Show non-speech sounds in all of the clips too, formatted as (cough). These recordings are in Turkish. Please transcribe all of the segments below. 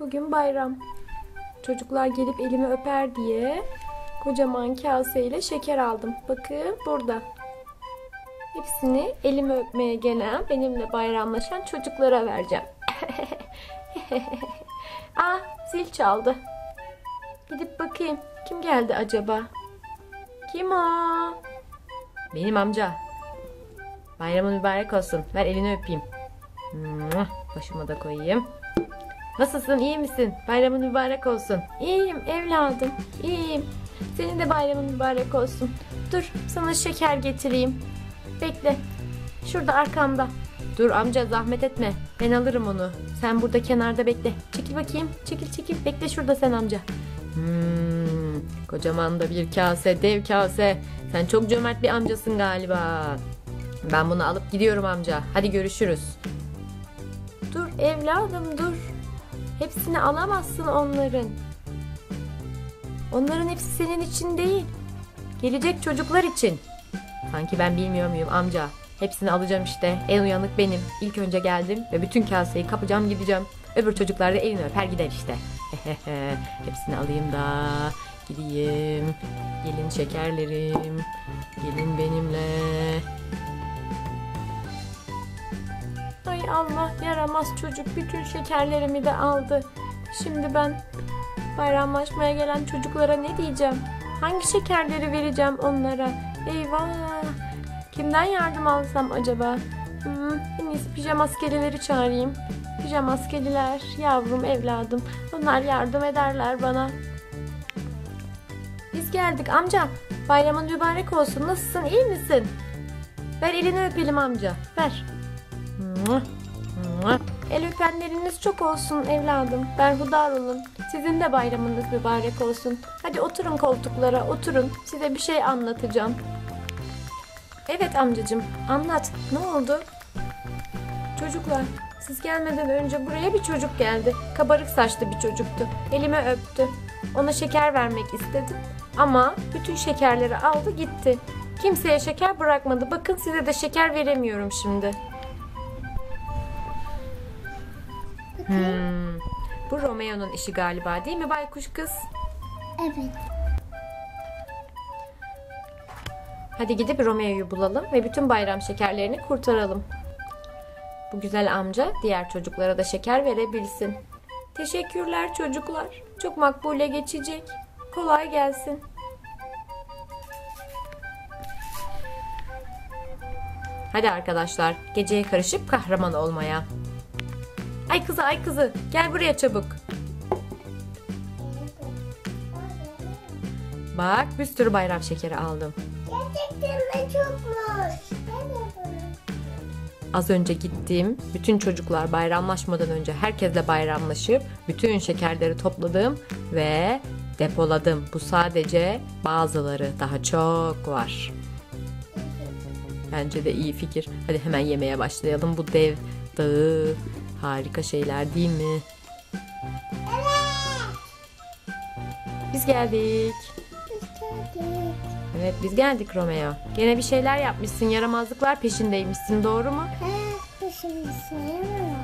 Bugün bayram. Çocuklar gelip elimi öper diye kocaman kaseyle şeker aldım. Bakın burada. Hepsini elimi öpmeye gelen, benimle bayramlaşan çocuklara vereceğim. (laughs) ah, zil çaldı. Gidip bakayım. Kim geldi acaba? Kim o? Benim amca. Bayramın mübarek olsun. Ver elini öpeyim. Başıma da koyayım. Nasılsın? iyi misin? Bayramın mübarek olsun. İyiyim evladım. İyiyim. Senin de bayramın mübarek olsun. Dur sana şeker getireyim. Bekle. Şurada arkamda. Dur amca zahmet etme. Ben alırım onu. Sen burada kenarda bekle. Çekil bakayım. Çekil çekil. Bekle şurada sen amca. Hmm, kocaman da bir kase, dev kase. Sen çok cömert bir amcasın galiba. Ben bunu alıp gidiyorum amca. Hadi görüşürüz. Dur evladım dur. Hepsini alamazsın onların. Onların hepsi senin için değil. Gelecek çocuklar için. Sanki ben bilmiyor muyum amca? Hepsini alacağım işte. En uyanık benim. İlk önce geldim ve bütün kaseyi kapacağım gideceğim. Öbür çocuklar da elini öper gider işte. (laughs) Hepsini alayım da gideyim. Gelin şekerlerim. Gelin Ay Allah yaramaz çocuk bütün şekerlerimi de aldı. Şimdi ben bayramlaşmaya gelen çocuklara ne diyeceğim? Hangi şekerleri vereceğim onlara? Eyvah! Kimden yardım alsam acaba? Hmm, en iyisi pijamaskelileri çağırayım. Pijamaskeliler, yavrum evladım. Onlar yardım ederler bana. Biz geldik amca. Bayramın mübarek olsun. Nasılsın? iyi misin? Ver elini öpelim amca. Ver. El öpenleriniz çok olsun evladım. Berhudar olun. Sizin de bayramınız mübarek olsun. Hadi oturun koltuklara oturun. Size bir şey anlatacağım. Evet amcacığım anlat. Ne oldu? Çocuklar siz gelmeden önce buraya bir çocuk geldi. Kabarık saçlı bir çocuktu. Elime öptü. Ona şeker vermek istedim. Ama bütün şekerleri aldı gitti. Kimseye şeker bırakmadı. Bakın size de şeker veremiyorum şimdi. Hmm. Bu Romeo'nun işi galiba değil mi baykuş kız? Evet. Hadi gidip Romeo'yu bulalım ve bütün bayram şekerlerini kurtaralım. Bu güzel amca diğer çocuklara da şeker verebilsin. Teşekkürler çocuklar. Çok makbule geçecek. Kolay gelsin. Hadi arkadaşlar, geceye karışıp kahraman olmaya. Ay kızı, ay kızı, gel buraya çabuk. Bak, bir sürü bayram şekeri aldım. Gerçekten de çokmuş. Az önce gittim. Bütün çocuklar bayramlaşmadan önce herkesle bayramlaşıp bütün şekerleri topladım ve depoladım. Bu sadece bazıları daha çok var. Bence de iyi fikir. Hadi hemen yemeye başlayalım. Bu dev dağı harika şeyler değil mi? Biz geldik. İstedik. Evet biz geldik Romeo. Gene bir şeyler yapmışsın. Yaramazlıklar peşindeymişsin. Doğru mu? Şimdi sayamıyorum.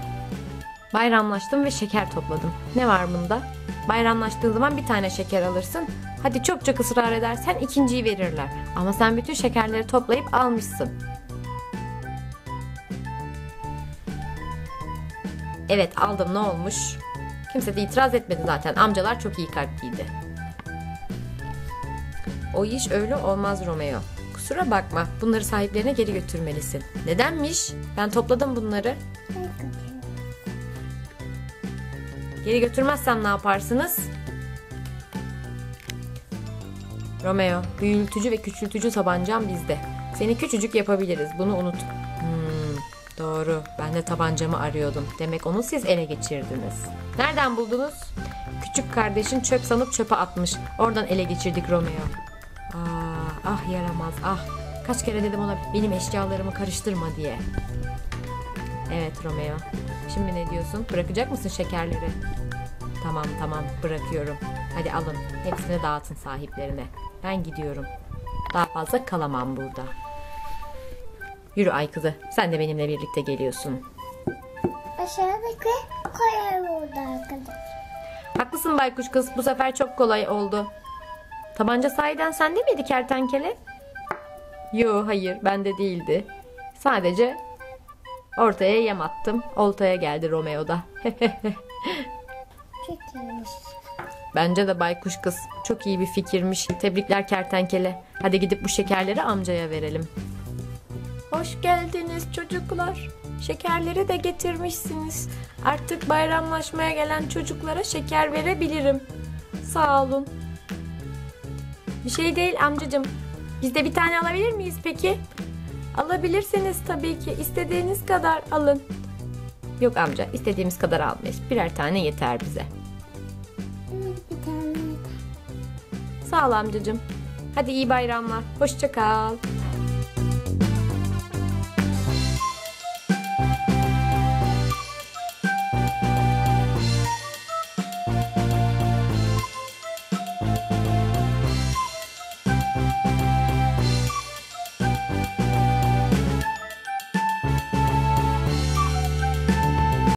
Bayramlaştım ve şeker topladım. Ne var bunda? Bayramlaştığın zaman bir tane şeker alırsın. Hadi çok çok ısrar edersen ikinciyi verirler. Ama sen bütün şekerleri toplayıp almışsın. Evet aldım ne olmuş? Kimse de itiraz etmedi zaten. Amcalar çok iyi kalpliydi. O iş öyle olmaz Romeo. Kusura bakma. Bunları sahiplerine geri götürmelisin. Nedenmiş? Ben topladım bunları. Geri götürmezsem ne yaparsınız? Romeo, büyültücü ve küçültücü tabancam bizde. Seni küçücük yapabiliriz, bunu unut. Doğru, ben de tabancamı arıyordum. Demek onu siz ele geçirdiniz. Nereden buldunuz? Küçük kardeşin çöp sanıp çöpe atmış. Oradan ele geçirdik Romeo. Aa, ah yaramaz, ah. Kaç kere dedim ona benim eşyalarımı karıştırma diye. Evet Romeo. Şimdi ne diyorsun? Bırakacak mısın şekerleri? Tamam tamam bırakıyorum. Hadi alın. Hepsini dağıtın sahiplerine. Ben gidiyorum. Daha fazla kalamam burada. Yürü ay kızı. Sen de benimle birlikte geliyorsun. Aşağıdaki koyar burada arkadaşlar. Haklısın baykuş kız. Bu sefer çok kolay oldu. Tabanca sahiden sende miydi kertenkele? Yo hayır bende değildi. Sadece ortaya yem attım. Oltaya geldi Romeo'da. (laughs) Çok iyiymiş. Bence de baykuş kız. Çok iyi bir fikirmiş. Tebrikler kertenkele. Hadi gidip bu şekerleri amcaya verelim. Hoş geldiniz çocuklar. Şekerleri de getirmişsiniz. Artık bayramlaşmaya gelen çocuklara şeker verebilirim. Sağ olun. Bir şey değil amcacığım. Biz de bir tane alabilir miyiz peki? Alabilirsiniz tabii ki. İstediğiniz kadar alın. Yok amca, istediğimiz kadar almayız. Birer tane yeter bize. Bir tane. Sağ ol amcacığım. Hadi iyi bayramlar. Hoşça kal.